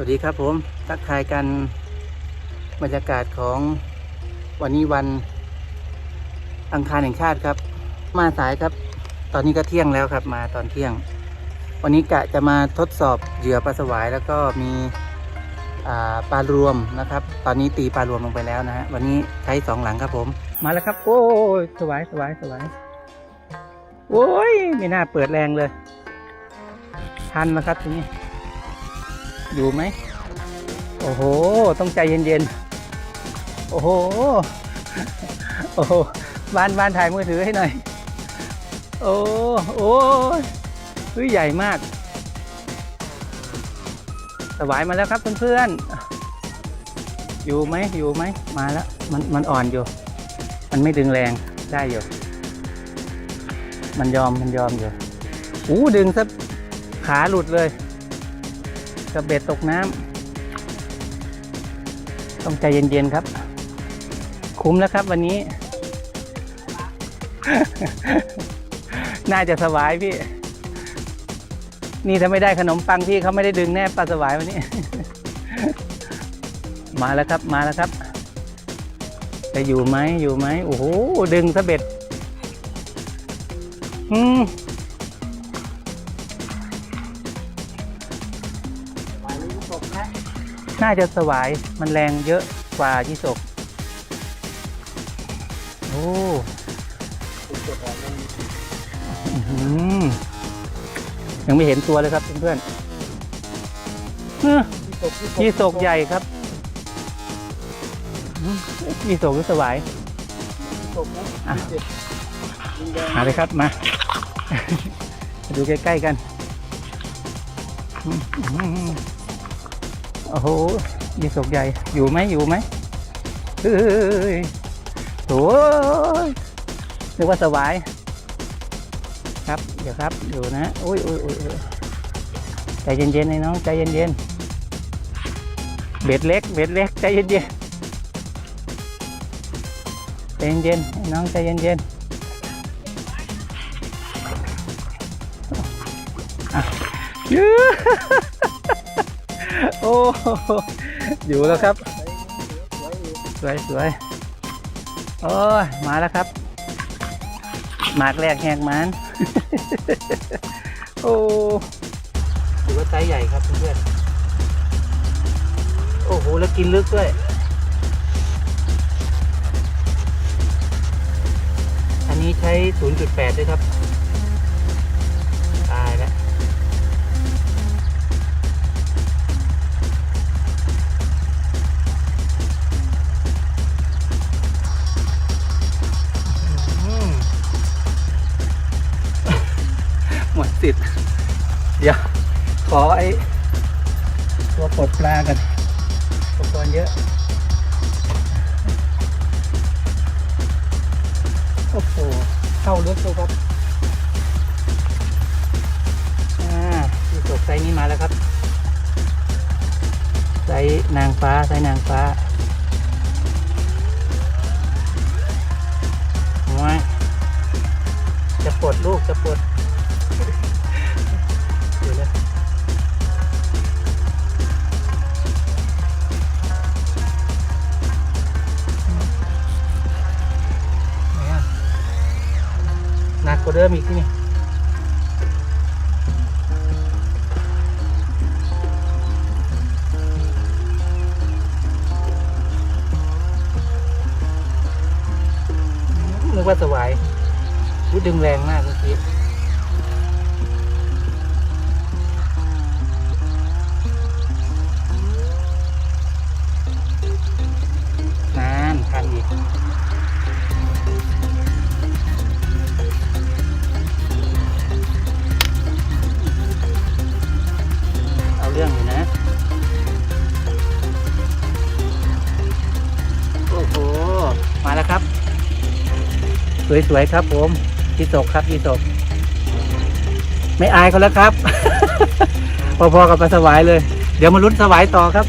วัสดีครับผมทักทายกันบรรยากาศของวันนี้วันอังคารแห่งชาติครับ มาสายครับ ตอนนี้ก็เที่ยงแล้วครับ มาตอนเที่ยง วันนี้กะจะมาทดสอบเหยื่อปลาสวายแล้วก็มีปลารวมนะครับ ตอนนี้ตีปลารวมลงไปแล้วนะฮะวันนี้ใช้สองหลังครับผม มาแล้วครับ โอ้ยสวายสวายสวายโอ้ยไม่น่าเปิดแรงเลยทันนะครับทีนี้ อยู่ไหม โอ้โห ต้องใจเย็นๆ โอ้โห โอ้โหบ้านบ้านถ่ายมือถือให้หน่อย โอ้โอ้เฮ้ยใหญ่มากสวายมาแล้วครับเพื่อนๆ อยู่ไหมอยู่ไหม มาแล้ว มันมันอ่อนอยู่ มันไม่ดึงแรงได้อยู่ มันยอมมันยอมอยู่ อู้ดึงซะขาหลุดเลย กับเบ็ดตกน้ำต้องใจเย็นๆครับ คุ้มแล้วครับวันนี้ น่าจะสบายพี่ นี่ถ้าไม่ได้ขนมปังพี่เขาไม่ได้ดึงแน่ปลาสวายวันนี้ มาแล้วครับมาแล้วครับ จะอยู่ไหมอยู่ไหมโอ้โหดึงสะเบ็ดอืม น่าจะสวายมันแรงเยอะกว่ายี่สกโอ้อื้อหือยังไม่เห็นตัวเลยครับเพื่อนๆเอ้อยี่สกใหญ่ครับอื้อยี่สกหรือสวายอะมาเลยครับมามา ดูใกล้ ๆ กันอื้อหือ โอ้โหยี่สกใหญ่ อยู่ไหมอยู่ไหมเฮ้ยโถ่นึกว่าสวาย ครับ เดี๋ยวครับ อยู่นะโอ้ยโอ้ยโอ้ยโอ้ยใจเย็นๆไอ้น้อง ใจเย็นๆ เบ็ดเล็ก เบ็ดเล็ก ใจเย็นๆ ใจเย็นๆ น้องใจเย็นๆอะยื้ อยู่แล้วครับ สวยสวยโอ้ยมาแล้วครับ หมากแรกแหกมันโอ้ถือว่าไซส์ใหญ่ครับเพื่อนโอ้โหแล้วกินลึกด้วย อันนี้ใช้ 0.8 ด้วยครับ เข้าลึกเลยครับอ่าที่ตกไซนี้มาแล้วครับไซนางฟ้าไซนางฟ้าว้จะปลดลูกจะปลด ว่าเดิมอีกที่นี่นึกว่าสวายดึงแรงมากเมื่อกี้ สวยๆครับ ผมยี่สกครับยี่สกไม่อายเขาแล้วครับ พอๆกับปลาสวายเลย เดี๋ยวมาลุ้นสวายต่อครับ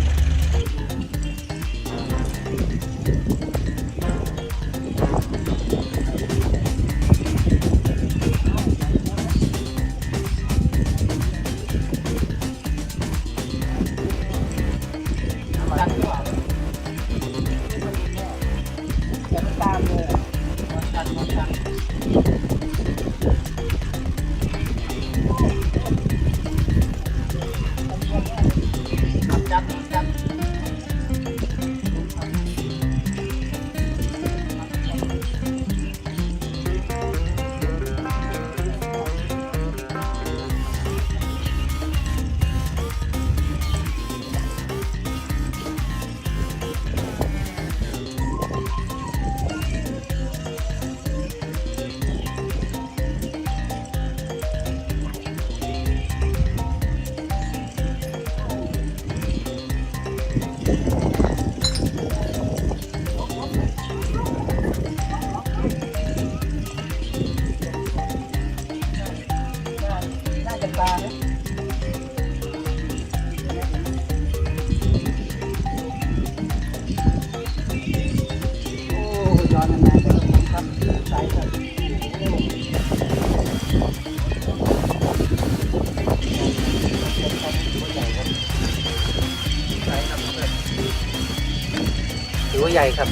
ใหญ่ครับ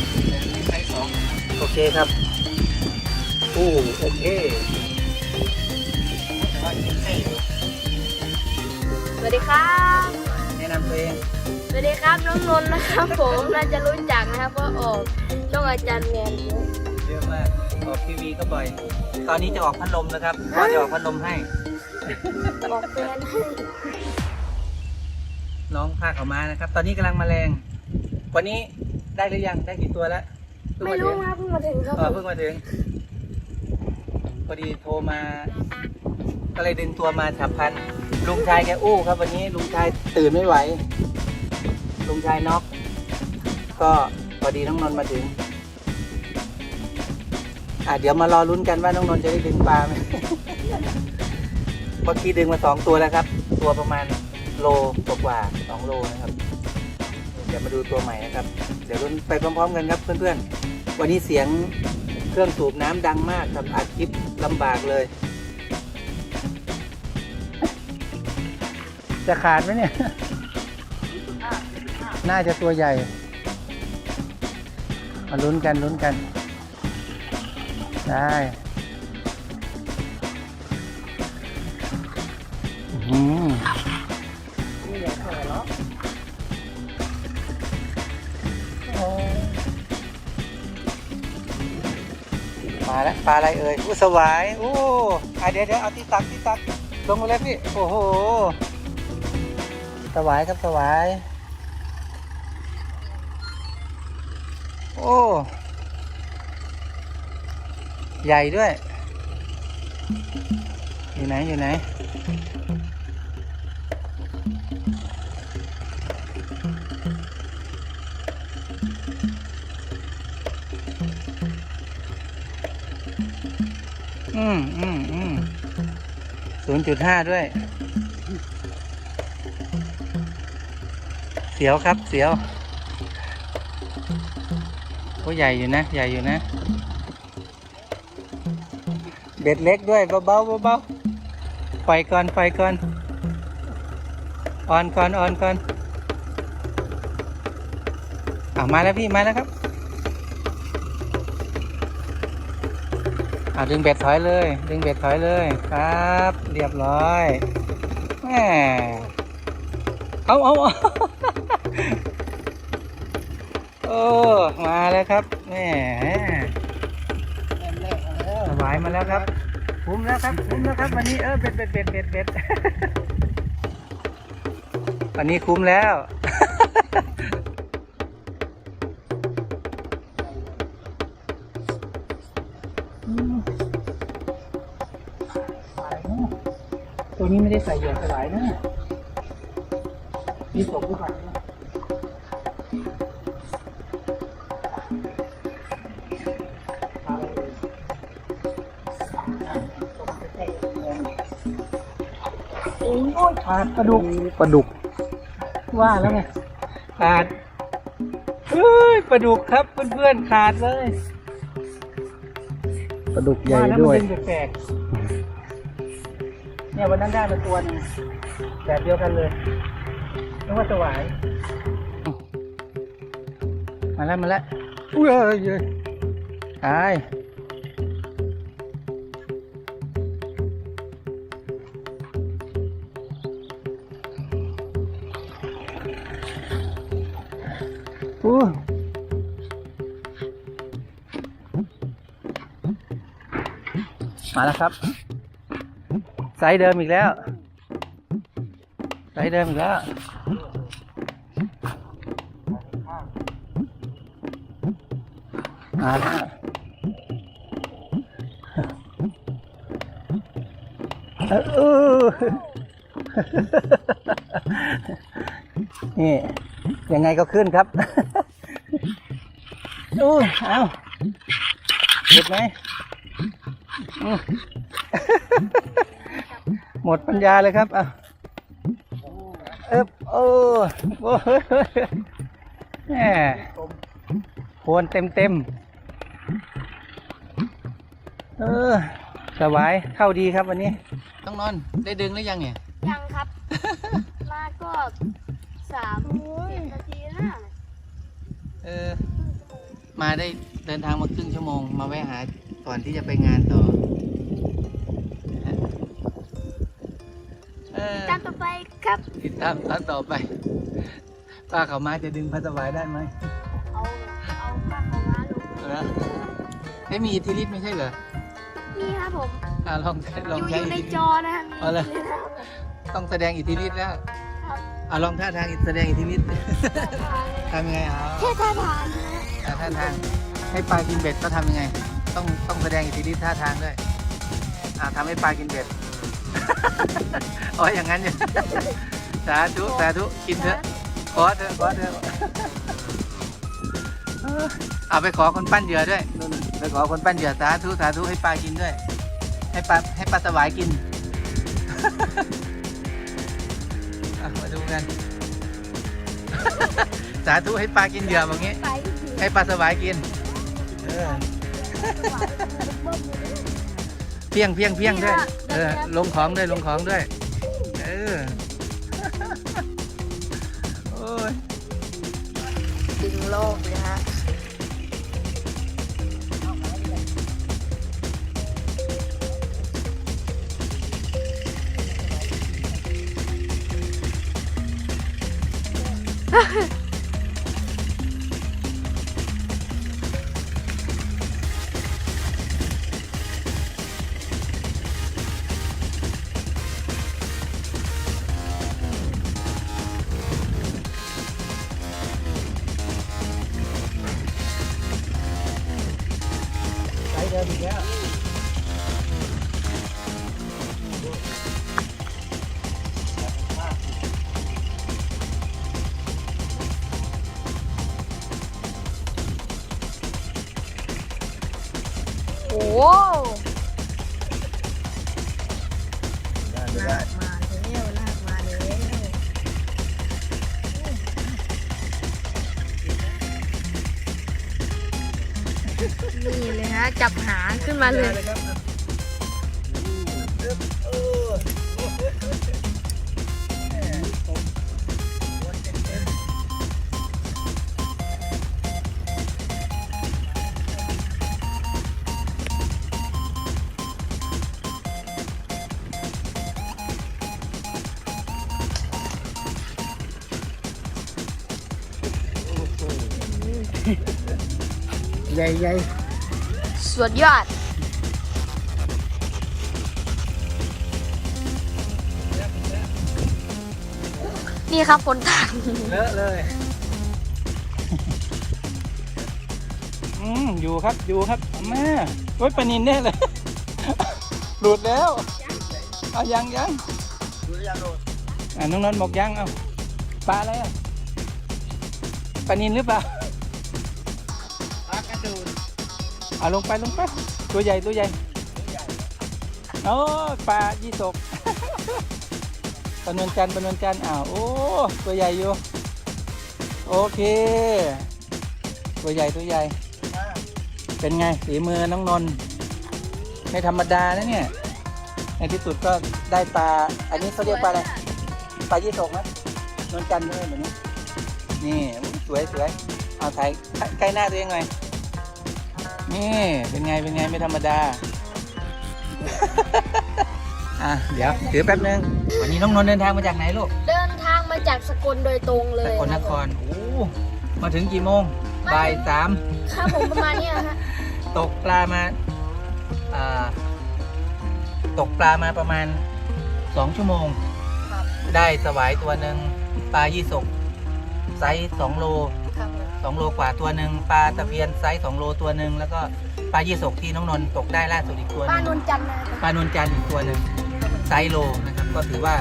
ไซส์สองโอเคครับอู้โอเคแต่ว่ากินไข่อยู่สวัสดีครับแนะนำตัวเองสวัสดีครับน้องนนท์นะครับผมน่าจะรู้จักนะครับเพราะออกช่องอาจารย์แมนเยอะเยอะมากออกทีวีก็บ่อย ตอนนี้จะออกพัดลมนะครับพ่อจะออกพัดลมให้ออกแฟนให้น้องภาคออกมานะครับ ตอนนี้กำลังมาแรง วันนี้ได้หรือยังได้กี่ตัวแล้วเพิ่งไม่มารู้ถึงนะเพิ่งมาถึงครับเออเพิ่งมาถึงพอดีโทรมา ก็เลยดึงตัวมาฉับพลันลุงชายแกอู้ครับ วันนี้ลุงชายตื่นไม่ไหว ลุงชายน็อกก็พอดีน้องนนท์มาถึง อะเดี๋ยวมารอลุ้นกันว่าน้องนนท์จะได้ดึงปลาไหม เมื่อกี้ดึงมาสองตัวแล้วครับ ตัวประมาณโลกว่าๆสองโลนะครับ เดี๋ยวมาดูตัวใหม่นะครับ เดี๋ยวลุ้นไปพร้อมๆกันครับเพื่อนๆ วันนี้เสียงเครื่องสูบน้ำดังมากครับอัดคลิปลำบากเลย จะขาดไหมเนี่ย น่าจะตัวใหญ่ มาลุ้นกันลุ้นกัน ได้อื้อ มาแล้วปลาอะไรเอ่ยอู้สวายโอ้อะเดี๋ยวเดี๋ยวเอาที่ตักที่ตักลงมาเลยพี่โอ้โหสวายครับสวายโอ้ใหญ่ด้วย อยู่ไหนอยู่ไหน อืมอืมอืมศูนย์จุดห้าด้วย เสียวครับ เสียวโอ้ใหญ่อยู่นะ ใหญ่อยู่นะ เบ็ดเล็กด้วยเบาๆเบาๆไฟก่อนไฟก่อนออนก่อนออนก่อนอ่ามาแล้วพี่มาแล้วครับ อ่าดึงเบ็ดถอยเลย ดึงเบ็ดถอยเลยครับ เรียบร้อยแหมเอาเอาเอาโอ้มาแล้วครับแหมสบายมาแล้วครับคุ้มแล้วครับคุ้มแล้วครับวันนี้เออเบ็ดเบ็ดเบ็ดเบ็ดเบ็ดวันนี้คุ้มแล้ว ตัวนี้ไม่ได้ใส่เหยื่อสลายนะมีศพหรือเปล่าเนี่ยปลาอะไรเอ่ยโอ้ยขาดปลาดุกปลาดุก ว่าแล้วไงขาดเฮ้ยปลาดุกครับเพื่อนๆขาดเลยปลาดุกใหญ่ว่าแล้วด้วยมันดึงแปลกๆ เนี่ยวันนั้นได้มาตัวหนึงแบบเดียวกันเลยนึกว่าสวายมาแล้วมาแล้วอุ้ยเอ้ยเอ้ยตายอู้มาแล้วครับ ไซส์เดิมอีกแล้วไซส์เดิมอีกแล้วมาแล้วเออนี่ยังไงก็ขึ้นครับอู้เอาหยุดไหม หมดปัญญาเลยครับอะเอ๊บโอ้โอ้เฮ้ยเฮ้ยแหมโคนเต็มเต็มๆเออสบายเข้าดีครับวันนี้ ต้องนอนได้ดึงหรือยังเนี่ย ยังครับ มาก็สามสิบนาทีนะเออครึ่งชั่วโมมาได้เดินทางมาครึ่งชั่วโมง มาแวะหาก่อนที่จะไปงานต่อ ตามต่อไปครับติดตามตอนต่อไป ป้าเขาวมาจะดึงพัสวายได้ไหมเอาเอาผ้าขาวม้าลงนะไม่มีอิทธิฤทธิ์ไม่ใช่เหรอนี่ครับผมอะลองลองอยู่อใช้ยู่ในอิทธิฤทธิ์จอนะครับเอาเลยนี่นะครับต้องแสดงอิทธิฤทธิ์แล้วครับอะลองท่าทางแสดงอิทธิฤทธิ์ทำยังไงอ๋อแค่ท่าทางนะฮะอะท่าทางให้ปลากินเบ็ดก็ทำยังไง ต้องต้องแสดงอิทธิฤทธิ์ท่าทางด้วยอ่าทำให้ปลากินเบ็ด อ๋ออย่างนั้นเนี่ยสาธุสาธุกินเถอะขอเถอะขอเถอะเอาไปขอคนปั้นเหยื่อด้วยนู่นไปขอคนปั้นเหยื่อสาธุสาธุให้ปลากินด้วย ให้ปลาให้ปลาสวายกินอะมาดูกัน สาธุให้ปลากินเหยื่อแบบนี้ไปให้ปลาสวายกิน เออเพียงเพียงเพียงด้วย เออ ลงของด้วยลงของด้วย เออ โอ้ย ดึงโลกเลยฮะไป โอ้โหได้ลากมาแล้วลากมาแล้วนี่เลยฮะจับหางขึ้นมาเลย ได้ครับ ใหญ่ใหญ่สุดยอดนี่ครับผลทางเลอะเลยอืมอยู่ครับอยู่ครับแม่ไว้ยปลานินแน่เลย หลุดแล้วเอายังยังดูหรือยังโดนอ่าน้องนนท์บอกยังเอาปลาอะไรอะปลานินหรือเปล่า เอาลงไปลงไป ตัวใหญ่ตัวใหญ่โอ้ปลายี่สกปนวลจันปนวลจันอ้าวโอ้ตัวใหญ่อยู่ โอเค ตัวใหญ่ตัวใหญ่ เป็นไงฝีมือน้องนนท์ไม่ธรรมดานะเนี่ย ในที่สุดก็ได้ปลา อันนี้เขาเรียกปลาอะไร ปลายี่สกไหมนวลจันทร์ด้วยแบบนี้ นี่สวยสวยเอาถ่ายใกล้หน้าตัวเองหน่อย นี่ เป็นไง เป็นไง ไม่ธรรมดา อะ เดี๋ยวถือแป๊บนึง วันนี้น้องนนท์เดินทางมาจากไหนลูก เดินทางมาจากสกลโดยตรงเลสยกลนครโอ้มาถึงกี่โมง บ่ายสาม ครับผมประมาณเนี้ยฮะตกปลามาอ่าตกปลามาประมาณสองชั่วโมง ครับได้สวายตัวหนึ่งปลายี่สกไซส์สองโล ครับผมสองโลกว่าตัวหนึ่งปลาตะเพียนไซส์สองโลตัวหนึ่งแล้วก็ปลายี่สกที่น้องนนท์ตกได้ล่าสุดอีกตัวหบ้านนึงนนจันทร์นะครับปลานวลจันทร์อีกตัวหนึ่งไซส์โลนะครับก็ถือว่า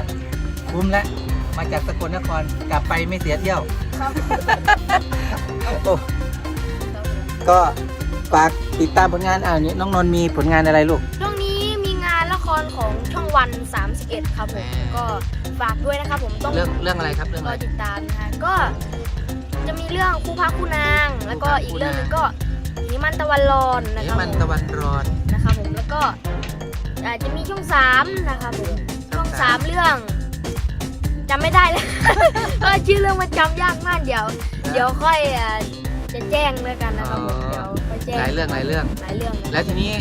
คุ้มแล้วมาจากสกลนครกลับไปไม่เสียเที่ยว ครับโอ้ก็ฝากติดตามผลงานอ่านี้น้องนนท์มีผลงานอะไรลูก ช่วงนี้มีงานละครของช่องวัน 31 ครับผมแหมก็ฝากด้วยนะครับผมต้องเรื่องเรื่องอะไรครับเรื่องรอะอไรติดตามนะคะก็จะ มีเรื่องคู่พักคู่นาง แล้วก็อีกเรื่องหนึงก็นิมันตะวันรอนนะนี่ครับมันผมตะวันร้อน นะครับผมแล้วก็อาจจะมีช่องสามนะครับผมช่องสามเรื่องจำไม่ได้เลยก็ชื่อเรื่องมันจำยากมากเดี๋ยว เดี๋ยวค่อยอะจะแจ้งด้วยกันนะครับผมอ๋อเดี๋ยวไปแจ้งหลายเรื่องหลายเรื่อง หลายเรื่องนะแล้วทีนี้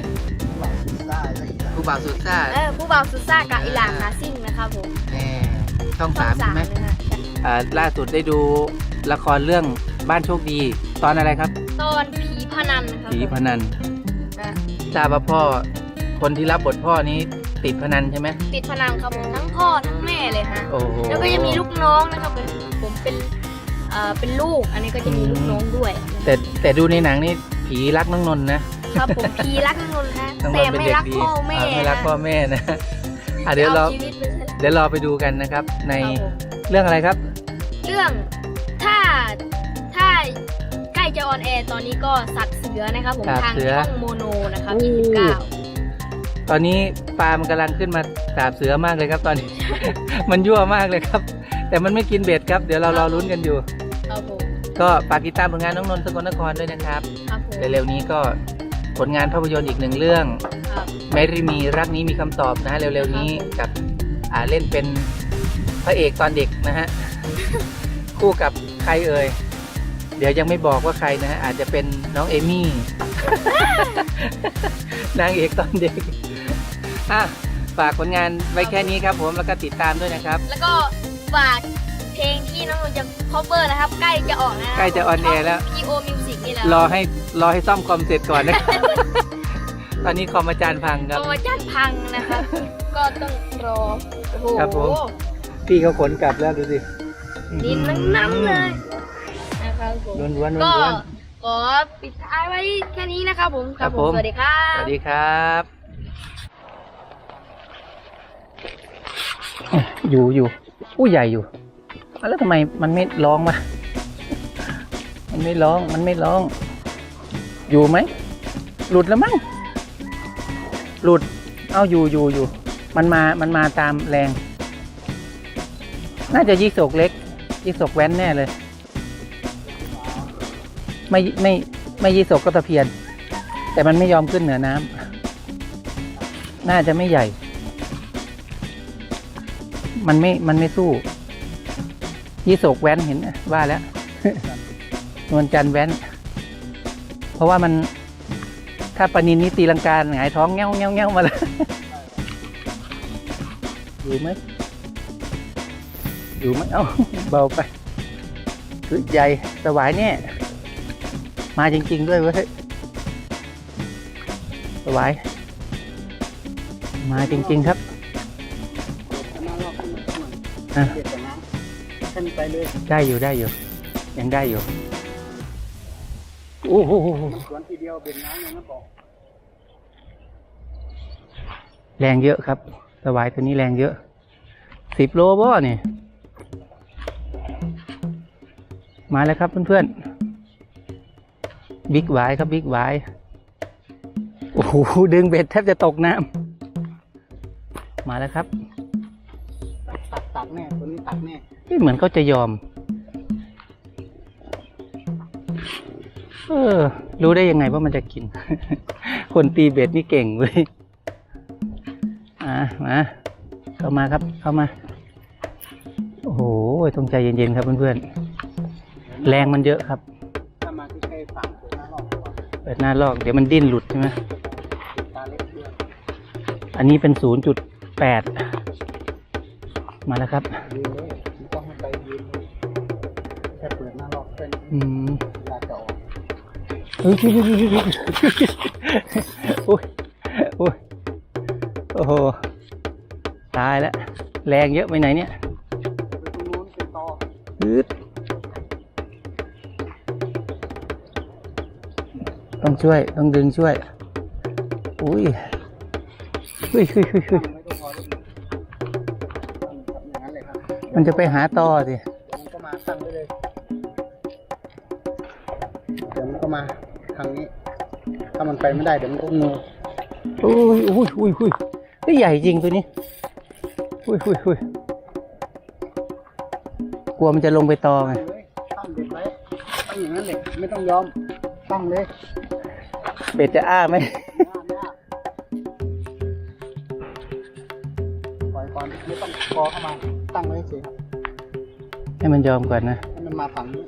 ได้ได้ได้ครูบ่าวสุดซ่าเออผู้บ่าวสุดซ่ากับอิหลานนาซิ่งนะครับผมแน่ช่องช่อสางมสาใช่มไหมนะฮะ อ่าล่าสุดได้ดู ละครเรื่องบ้านโชคดี ตอนอะไรครับ ตอนผีพนันนะครับผีผมพนันอะทราบว่าพ่อคนที่รับบทพ่อนี้ติดพนันใช่ไหมติดพนันครับผมทั้งพ่อทั้งแม่เลยฮะโอ้โหแล้วก็จะมีลูกน้องนะครับผมผมเป็นเอ่อเป็นลูกอันนี้ก็จะมีลูกน้องด้วย แต่แต่ดูในหนังนี่ผีรักน้องนนท์นะครับผมพีรักนนท์ฮะน้องนแต่นท์เป็นไม่เด็กรักดีพ่อแม่อ่าไม่รักนะพ่อแม่นะอะเดี๋ยวเราอาชีวิตไปซะเดี๋ยวรอไปดูกันนะครับ ในครับผมเรื่องอะไรครับ เรื่อง ออนแอร์ตอนนี้ก็สัตว์เสือนะครับผมสัตว์ทางเสือ ช่องโมโนนะครับอู้29 ตอนนี้ปลามันกำลังขึ้นมาสาบเสือมากเลยครับตอนนี้ มันยั่วมากเลยครับ แต่มันไม่กินเบ็ดครับ เดี๋ยวเรารอลุ้นกันอยู่ ครับผมก็ฝากติดตามผลงานน้องนนท์สกลนครด้วยนะครับ ครับผมเร็วๆนี้ก็ผลงานภาพยนตร์อีกหนึ่งเรื่อง ครับ แมรี่มีรักนี้มีคำตอบนะฮะเร็วๆนี้กับอ่าเล่นเป็นพระเอกตอนเด็กนะฮะ คู่กับใครเอ่ย เดี๋ยวยังไม่บอกว่าใครนะฮะอาจจะเป็นน้องเอมี่ นางเอกตอนเด็กอะฝากผลงานไว้แค่นี้ครับผมแล้วก็ติดตามด้วยนะครับ แล้วก็ฝากเพลงที่น้องนนท์จะ cover นะครับ ใกล้จะออกแล้วนคใกล้จะ on air แล้วช่อง PO Music นี่แหละรอให้รอให้ซ่อมคอมเสร็จก่อนนะตอนนี้คอมอาจารย์พังครับ โปรโมชั่นพังนะครับ ก็ต้องรอ โอ้โหครับผม พี่เขาขนกลับแล้วดูสิ ดินทั้งนั้นเลยนะ ครับผมล้วนๆล้วนๆก็ล้วน ขอปิดท้ายไว้แค่นี้นะครับผมครับผม สวัสดีครัๆสบ วัสดีครับ อยู่อยู่ผู้ใหญ่อยู่อะแล้วทำไมมันไม่ร้องมามันไม่ร้องมันไม่ร้อง อยู่ไหมหลุดแล้วมั้งหลุดเอาอยู่อยู่อยู่มันมามันมาตามแรง น่าจะยี่สกเล็กยี่สกแว้นแน่เลย ไม่ไม่ไม่ยี่สกก็ตะเพียน แต่มันไม่ยอมขึ้นเหนือน้ำน่าจะไม่ใหญ่ มันไม่มันไม่สู้ ยี่สกแว้นเห็นว่าแล้วนวลจันแว้น เพราะว่ามันถ้าปนินนี่ตีลังกาหงายท้องเงี้ยวเงี้ยวเงี้ยวมาเลยอยู่ไหมอยู่ไหมเอ้าเบาไปคือใหญ่สวายเนี่ย มาจริง ๆ ด้วยเว้ยสวายมาจริง ๆ ครับมารอบขึ้นมาหน่อยอะเก็บแต่น้ำขึ้นไปเลยได้อยู่ได้อยู่ ยังได้อยู่โอ้โหสวนทีเดียวเบ็ดน้ำยังไม่บอกแรงเยอะครับสวายตัวนี้แรงเยอะสิบโลบ่เนี่ยมาแล้วครับเพื่อนๆ บิ๊กไวายครับบิ๊กไวายโอ้โหดึงเบ็ดแทบจะตกน้ำมาแล้วครับ ตักตักแน่ตัวนี้ตักแน่เอ๊ะเหมือนเขาจะยอม เออ รู้ได้ยังไงว่ามันจะกิน คนตีเบ็ดนี่เก่งเว้ยอะมาเข้ามาครับ เข้ามา โอ้โหต้องใจเย็นๆครับเพื่อนๆแรงมันเยอะครับ เปิดหน้าลอก เดี๋ยวมันดิ้นหลุดใช่ไหมตาเล็กด้วยอันนี้เป็นศูนย์จุดแปดมาแล้วครับยืนเลยไม่ต้องให้ไปยืนเลยแค่เปิดหน้ารอบเป็นอืมเวลาจะออกเฮ้ยโอ้ยโอ้ยโอ้โห ตายแล้ว แรงเยอะไปไหนเนี่ย ช่วย ต้องดึงช่วย อุ้ยเฮ้ยเฮ้ยเฮ้ยเฮ้ยไม่ต้องพอเลยอย่างนั้นเลยครับมันจะไปหาต่อสิเดี๋ยวมันก็มาตั้งไว้เลย เดี๋ยวมันก็มาทางนี้ ถ้ามันไปไม่ได้เดี๋ยวมันก็งูอุ้ยอุ้ยอุ้ยอุ้ยเฮ้ยใหญ่จริงตัวนี้อุ้ยอุ้ยอุ้ยกลัวมันจะลงไปตอไงเลยตั้งเด็กไว้ตั้งอย่างนั้นเลยไม่ต้องยอมตั้งเลย เบ็ดจะอ้าไหมหน้าหน้าปล่อยก่อนไม่ต้องคอเข้ามา ตั้งไว้เฉยให้มันยอมก่อนนะให้มันมาฝั่งนี้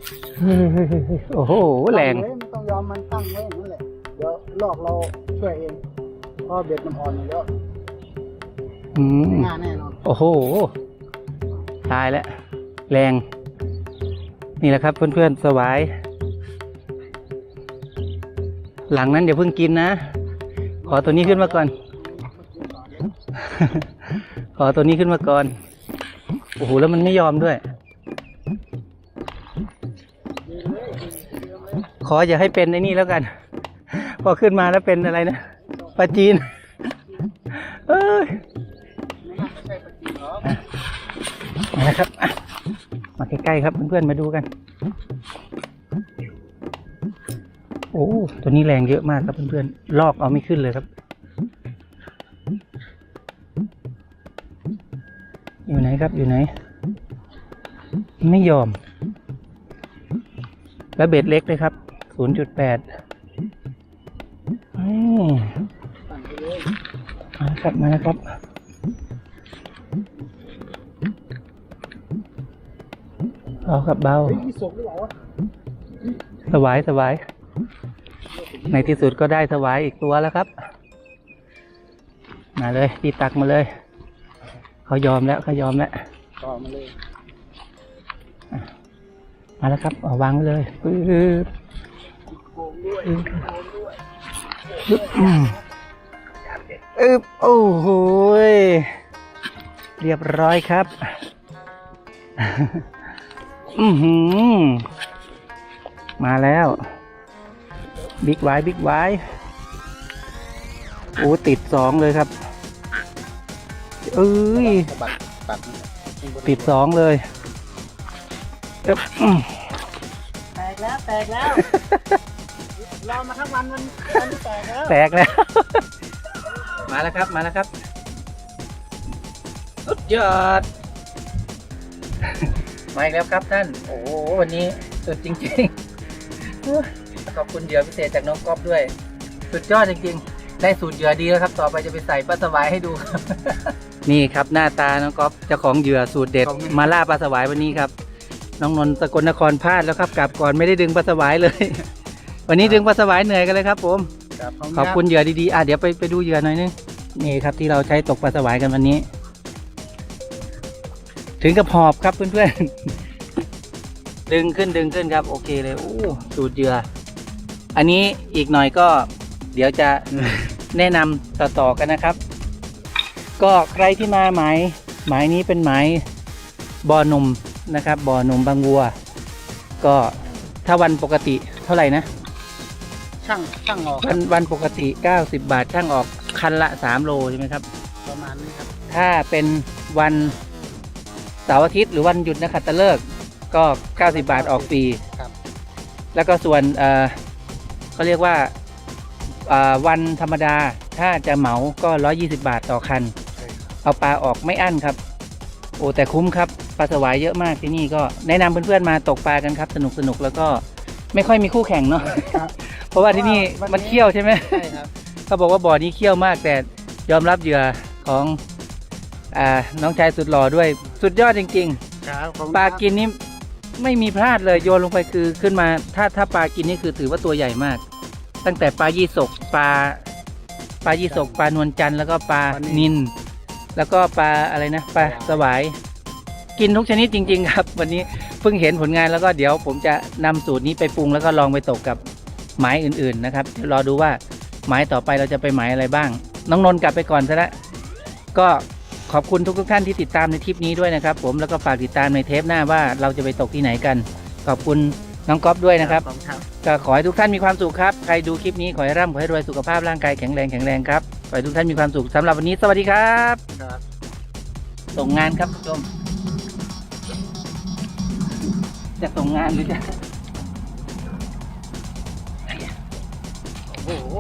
โอ้โหแรงตั้ไว้ไม่ต้องยอมมันตั้งไว้อย่างนั้นแหละเดี๋ยวลอกเราช่วยเองเพราะเบ็ดมันอ่อนอยู่แล้วอืมง่ายแน่นอนโอ้โห ตายแล้ว แรง นี่แหละครับเพื่อนๆสวาย หลังนั้นเดี๋ยวเพิ่งกินนะ ขอตัวนี้ขึ้นมาก่อน ขอตัวนี้ขึ้นมาก่อน โอ้โห แล้วมันไม่ยอมด้วย ขออย่าให้เป็นไอ้นี่แล้วกัน พอขึ้นมาแล้วเป็นอะไรนะ ปลาจีน เอ้ยมาครับ มาใกล้ๆครับเพื่อนๆมาดูกัน อ้ตัวนี้แรงเยอะมากครับเพื่อนๆ ลอกเอาไม่ขึ้นเลยครับ อยู่ไหนครับอยู่ไหน ไม่ยอม แล้วเบ็ดเล็กเลยครับศูนย์จุดแปดมาแล้วครับมาแล้วครับเบาครับเบาเฮ้ยมีศพหรือเปล่าวะสวายสวาย ในที่สุดก็ได้สวายอีกตัวแล้วครับ มาเลยตีตักมาเลย เขายอมแล้วเขายอมแล้วต่อมาเลย มาแล้วครับเอาวางไว้เลยปึ๊บโกงด้วยปึ๊บอืมอึบโอ้โหยเรียบร้อยครับ อือหือ มาแล้ว บิ๊กไว้บิ๊กไว้โอ้ติดสองเลยครับเอ้ยสะบัดตัดติดสองเลยอึ๊บอืมแตกแล้วแตกแล้วรอมาทั้งวันมันมันแตกแล้วแตกแล้ว มาแล้วครับมาแล้วครับสุดยอดมาอีกแล้วครับท่าน โอ้โหวันนี้สุดจริงๆ ขอบคุณเหยื่อพิเศษจากน้องก๊อฟด้วย สุดยอดจริงๆ ได้สูตรเหยื่อดีแล้วครับ ต่อไปจะไปใส่ปลาสวายให้ดูครับนี่ครับหน้าตาน้องก๊อฟเจ้าของเหยื่อสูตรเด็ดมาล่าปลาสวายวันนี้ครับ น้องนนท์สกลนครพลาดแล้วครับกลับก่อนไม่ได้ดึงปลาสวายเลย วันนี้ดึงปลาสวายเหนื่อยกันเลยครับ ผมครับขอบคุณเหยื่อดีๆอะเดี๋ยวไปไปดูเหยื่อหน่อยนึงนี่ครับที่เราใช้ตกปลาสวายกันวันนี้ ถึงกับหอบครับเพื่อนๆดึงขึ้นดึงขึ้นครับ โอเคเลยโอ้สูตรเหยื่อ อันนี้อีกหน่อยก็เดี๋ยวจะแนะนำต่อๆกันนะครับ ก็ใครที่มาหมายหมายนี้เป็นหมายบ่อหนุ่มนะครับบ่อหนุ่มบางวัว ก็ถ้าวันปกติเท่าไหร่นะ ช่างช่างออกวันวันปกติ 90 บาทช่างออกคันละ 3 โลใช่ไหมครับ ประมาณนี้ครับถ้าเป็นวันเสาร์อาทิตย์หรือวันหยุดนะครับตะเลิกษ์ก็ 90 บาทออกฟรี ครับแล้วก็ส่วนเอ่อ เขาเรียกว่าเอ่อวันธรรมดาถ้าจะเหมาก็ 120 บาทต่อคันใช่ครับเอาปลาออกไม่อั้นครับ โอ้แต่คุ้มครับปลาสวายเยอะมากที่นี่ก็แนะนำเพื่อนๆมาตกปลากันครับ สนุกสนุกแล้วก็ไม่ค่อยมีคู่แข่งเนาะครับเพราะว่าที่นี่มันเขี้ยวใช่ไหมใช่ครับเขาบอกว่าบ่อนี้เขี้ยวมากแต่ยอมรับเหยื่อของอาน้องชายสุดหล่อด้วย สุดยอดจริงครับขอบคุณๆปลากินนี่ ไม่มีพลาดเลยโยนลงไปคือขึ้นมาถ้าถ้าปลากินนี่คือถือว่าตัวใหญ่มาก ตั้งแต่ปลายี่สกปลาปลายี่สกปลานวลจันทร์แล้วก็ปลานิน แล้วก็ปลาอะไรนะปลาสวาย กินทุกชนิดจริง ๆ ครับ วันนี้เพิ่งเห็นผลงานแล้วก็เดี๋ยวผมจะนำสูตรนี้ไปปรุงแล้วก็ลองไปตกกับหมายอื่นๆนะครับรอดูว่าหมายต่อไปเราจะไปหมายอะไรบ้าง น้องนนท์กลับไปก่อนซะละก็ ขอบคุณทุกๆท่านที่ติดตามในทริปนี้ด้วยนะครับ ผมแล้วก็ฝากติดตามในเทปหน้าว่าเราจะไปตกที่ไหนกัน ขอบคุณน้องก๊อฟด้วยนะครับขอบคุณครับก็ขอให้ทุกท่านมีความสุขครับ ใครดูคลิปนี้ขอให้ร่ำขอให้รวยสุขภาพร่างกายแข็งแรงแข็งแรงครับขอให้ทุกท่านมีความสุขสำหรับวันนี้สวัสดีครับครับส่งงานครับผู้ชมจะส่งงานหรือจะโอ้โห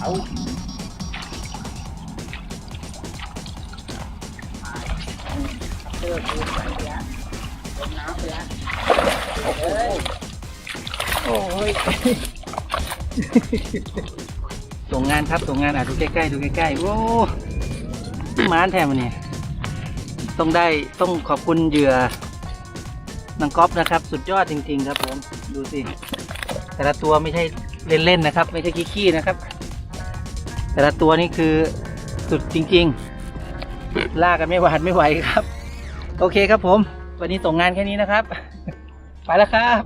เอา โอ้โหโอ้ยส่งงานครับส่งงานอะดูใกล้ๆดูใกล้ๆโอ้มานแทนมันเนี่ยต้องได้ต้องขอบคุณเหยื่อนังก๊อฟนะครับ สุดยอดจริง ๆ ครับผมดูสิแต่ละตัวไม่ใช่เล่นๆนะครับ ไม่ใช่ขี้ๆนะครับ แต่ละตัวนี่คือสุดจริง ๆล่ากันไม่หวาดไม่ไหวครับ โอเคครับผม วันนี้ส่งงานแค่นี้นะครับ ไปแล้วครับ